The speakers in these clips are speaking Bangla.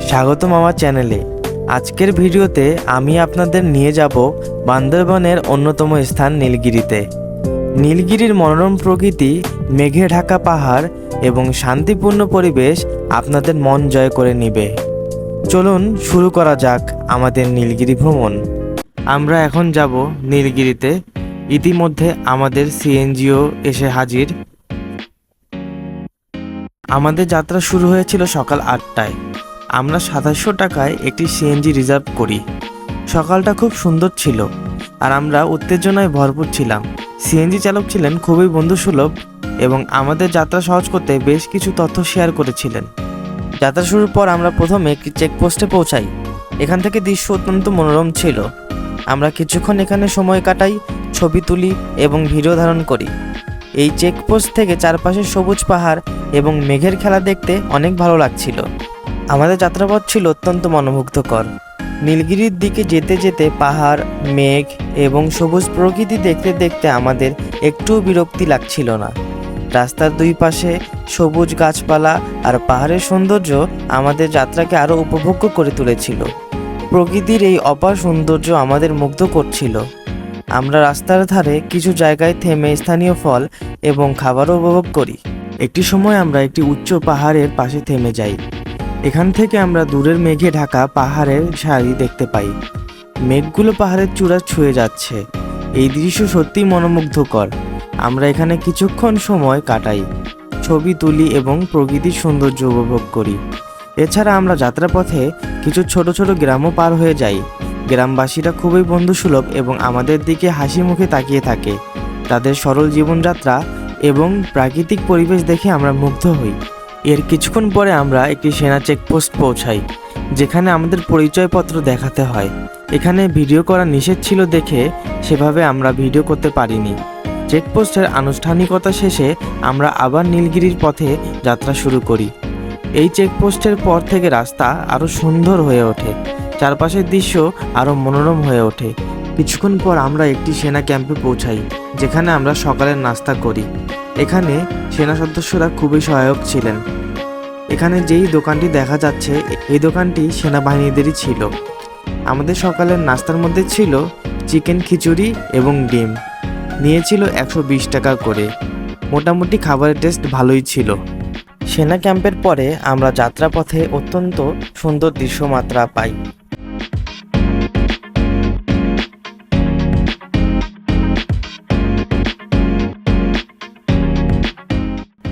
স্বাগতম আমার চ্যানেলে। আজকের ভিডিওতে আমি আপনাদের নিয়ে যাব বান্দরবনের অন্যতম স্থান নীলগিরিতে। নীলগিরির মনোরম প্রকৃতি, মেঘে ঢাকা পাহাড় এবং শান্তিপূর্ণ পরিবেশ আপনাদের মন জয় করে নিবে। চলুন শুরু করা যাক আমাদের নীলগিরি ভ্রমণ। আমরা এখন যাব নীলগিরিতে। ইতিমধ্যে আমাদের সিএনজিও এসে হাজির। আমাদের যাত্রা শুরু হয়েছিল সকাল আটটায়। আমরা সাতাশশো টাকায় একটি সিএনজি রিজার্ভ করি। সকালটা খুব সুন্দর ছিল আর আমরা উত্তেজনায় ভরপুর ছিলাম। সিএনজি চালক ছিলেন খুবই বন্ধুসুলভ এবং আমাদের যাত্রা সহজ করতে বেশ কিছু তথ্য শেয়ার করেছিলেন। যাত্রা শুরুর পর আমরা প্রথমে একটি চেকপোস্টে পৌঁছাই। এখান থেকে দৃশ্য অত্যন্ত মনোরম ছিল। আমরা কিছুক্ষণ এখানে সময় কাটাই, ছবি তুলি এবং ভিডিও ধারণ করি। এই চেকপোস্ট থেকে চারপাশে সবুজ পাহাড় এবং মেঘের খেলা দেখতে অনেক ভালো লাগছিল। আমাদের যাত্রাপথ ছিল অত্যন্ত মনোমুগ্ধকর। নীলগিরির দিকে যেতে যেতে পাহাড়, মেঘ এবং সবুজ প্রকৃতি দেখতে দেখতে আমাদের একটুও বিরক্তি লাগছিল না। রাস্তার দুই পাশে সবুজ গাছপালা আর পাহাড়ের সৌন্দর্য আমাদের যাত্রাকে আরও উপভোগ্য করে তুলেছিল। প্রকৃতির এই অপার সৌন্দর্য আমাদের মুগ্ধ করছিল। আমরা রাস্তার ধারে কিছু জায়গায় থেমে স্থানীয় ফল এবং খাবারও উপভোগ করি। একটি সময় আমরা একটি উচ্চ পাহাড়ের পাশে থেমে যাই। এখান থেকে আমরা দূরের মেঘে ঢাকা পাহাড়ের সারি দেখতে পাই। মেঘগুলো পাহাড়ের চূড়া ছুঁয়ে যাচ্ছে। এই দৃশ্য সত্যিই মনোমুগ্ধকর। আমরা এখানে কিছুক্ষণ সময় কাটাই, ছবি তুলি এবং প্রকৃতির সৌন্দর্য উপভোগ করি। এছাড়া আমরা যাত্রাপথে কিছু ছোট ছোট গ্রামও পার হয়ে যাই। গ্রামবাসীরা খুবই বন্ধুসুলভ এবং আমাদের দিকে হাসি মুখে তাকিয়ে থাকে। তাদের সরল জীবনযাত্রা এবং প্রাকৃতিক পরিবেশ দেখে আমরা মুগ্ধ হই। এর কিছুক্ষণ পরে আমরা একটি সেনা চেকপোস্ট পৌঁছাই, যেখানে আমাদের পরিচয়পত্র দেখাতে হয়। এখানে ভিডিও করা নিষেধ ছিল দেখে সেভাবে আমরা ভিডিও করতে পারিনি। চেকপোস্টের আনুষ্ঠানিকতা শেষে আমরা আবার নীলগিরির পথে যাত্রা শুরু করি। এই চেকপোস্টের পর থেকে রাস্তা আরও সুন্দর হয়ে ওঠে। চারপাশের দৃশ্য আরও মনোরম হয়ে ওঠে। কিছুক্ষণ পর আমরা একটি সেনা ক্যাম্পে পৌঁছাই, যেখানে আমরা সকালের নাস্তা করি। এখানে সেনা সদস্যরা খুবই সহায়ক ছিলেন। এখানে যেই দোকানটি দেখা যাচ্ছে, এই দোকানটি সেনাবাহিনীদেরই ছিল। আমাদের সকালের নাস্তার মধ্যে ছিল চিকেন খিচুড়ি এবং ডিম। নিয়েছিল একশো বিশ টাকা করে। মোটামুটি খাবারের টেস্ট ভালোই ছিল। সেনা ক্যাম্পের পরে আমরা যাত্রাপথে অত্যন্ত সুন্দর দৃশ্যমাত্রা পাই।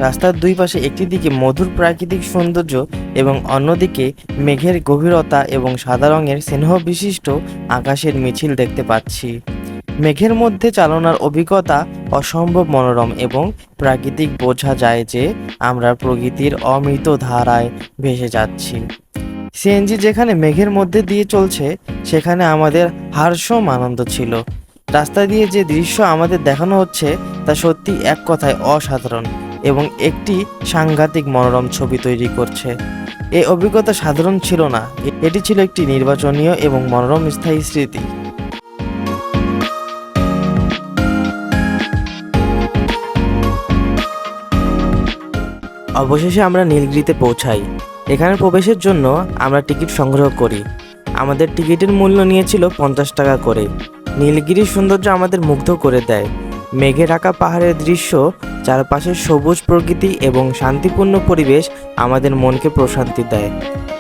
রাস্তার দুই পাশে একটি দিকে মধুর প্রাকৃতিক সৌন্দর্য এবং অন্যদিকে মেঘের গভীরতা এবং সাদা রঙের স্নেহ বিশিষ্ট আকাশের মিছিল দেখতে পাচ্ছি। মেঘের মধ্যে চালনার অভিজ্ঞতা অসম্ভব মনোরম এবং প্রাকৃতিক বোঝা যায় যে আমরা প্রকৃতির অমৃত ধারায় ভেসে যাচ্ছি। সিএনজি যেখানে মেঘের মধ্যে দিয়ে চলছে, সেখানে আমাদের হারসম আনন্দ ছিল। রাস্তা দিয়ে যে দৃশ্য আমাদের দেখানো হচ্ছে, তা সত্যি এক কথায় অসাধারণ। এবং একটি সাংঘাতিক মনোরম ছবি তৈরি করছে। এই অভিজ্ঞতা সাধারণ ছিল না। এটি ছিল একটি নির্বাচনীয় এবং মনোরম স্থায়ী স্মৃতি। অবশেষে আমরা নীলগিরিতে পৌঁছাই। এখানে প্রবেশের জন্য আমরা টিকিট সংগ্রহ করি। আমাদের টিকিটের মূল্য নিয়েছিল পঞ্চাশ টাকা করে। নীলগিরির সৌন্দর্য আমাদের মুগ্ধ করে দেয়। মেঘে ঢাকা পাহাড়ের দৃশ্য চারপাশের সবুজ প্রকৃতি এবং শান্তিপূর্ণ পরিবেশ আমাদের মনকে প্রশান্তি দেয়।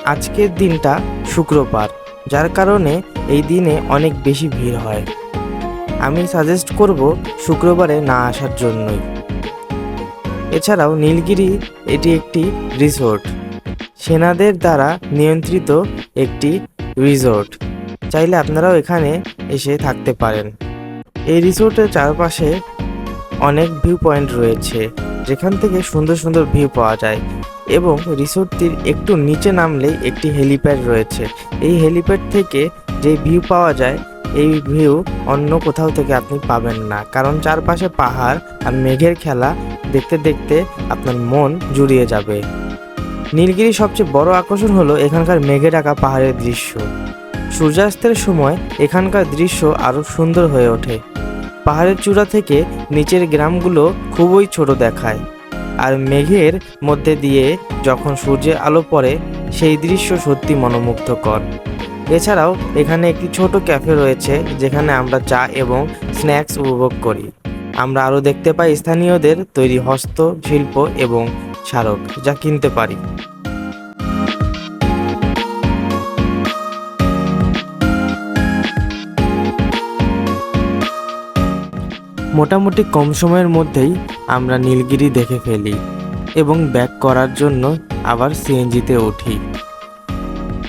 আজকের দিনটা শুক্রবার, যার কারণে এই দিনে অনেক বেশি ভিড় হয়। আমি সাজেস্ট করব শুক্রবারে না আসার জন্যই। এছাড়াও নীলগিরি, এটি একটি রিসোর্ট সেনাদের দ্বারা নিয়ন্ত্রিত একটি রিসোর্ট চাইলে আপনারাও এখানে এসে থাকতে পারেন। এই রিসোর্টের চারপাশে অনেক ভিউ পয়েন্ট রয়েছে, যেখান থেকে সুন্দর সুন্দর ভিউ পাওয়া যায় এবং রিসোর্টটির একটু নিচে নামলেই একটি হেলিপ্যাড রয়েছে। এই হেলিপ্যাড থেকে যে ভিউ পাওয়া যায়, এই ভিউ অন্য কোথাও থেকে আপনি পাবেন না। কারণ চারপাশে পাহাড় আর মেঘের খেলা দেখতে দেখতে আপনার মন জুড়িয়ে যাবে। নীলগিরির সবচেয়ে বড় আকর্ষণ হলো এখানকার মেঘে ঢাকা পাহাড়ের দৃশ্য। সূর্যাস্তের সময় এখানকার দৃশ্য আরও সুন্দর হয়ে ওঠে। পাহাড়ের চূড়া থেকে নিচের গ্রামগুলো খুবই ছোট দেখায়। আর মেঘের মধ্যে দিয়ে যখন সূর্যের আলো পড়ে, সেই দৃশ্য সত্যি মনোমুগ্ধকর। এছাড়াও এখানে একটি ছোট ক্যাফে রয়েছে, যেখানে আমরা চা এবং স্ন্যাক্স উপভোগ করি। আমরা আরও দেখতে পাই স্থানীয়দের তৈরি হস্তশিল্প এবং স্মারক, যা কিনতে পারি। মোটামুটি কম সময়ের মধ্যেই আমরা নীলগিরি দেখে ফেলি এবং ব্যাক করার জন্য আবার সিএনজিতে উঠি।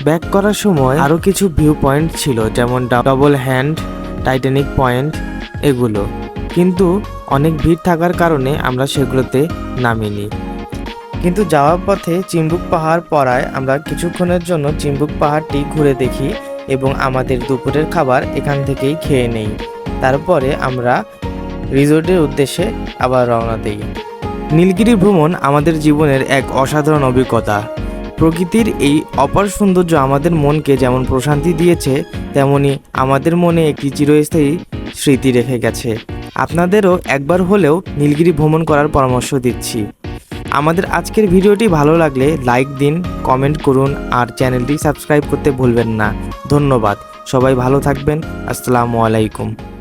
ব্যাক করার সময় আরও কিছু ভিউ পয়েন্ট ছিল যেমন ডবল হ্যান্ড টাইটানিক পয়েন্ট এগুলো। কিন্তু অনেক ভিড় থাকার কারণে আমরা সেগুলোতে নামিনি। কিন্তু যাওয়ার পথে চিম্বুক পাহাড় পড়ায় আমরা কিছুক্ষণের জন্য চিম্বুক পাহাড়টি ঘুরে দেখি এবং আমাদের দুপুরের খাবার এখান থেকেই খেয়ে নেই। তারপরে আমরা রিসোর্টের উদ্দেশ্যে আবার রওনা দিই। নীলগিরি ভ্রমণ আমাদের জীবনের এক অসাধারণ অভিজ্ঞতা। প্রকৃতির এই অপার সৌন্দর্য আমাদের মনকে যেমন প্রশান্তি দিয়েছে, তেমনি আমাদের মনে একটি চিরস্থায়ী স্মৃতি রেখে গেছে। আপনাদেরও একবার হলেও নীলগিরি ভ্রমণ করার পরামর্শ দিচ্ছি। আমাদের আজকের ভিডিওটি ভালো লাগলে লাইক দিন, কমেন্ট করুন, আর চ্যানেলটি সাবস্ক্রাইব করতে ভুলবেন না। ধন্যবাদ। সবাই ভালো থাকবেন। আসসালামু আলাইকুম।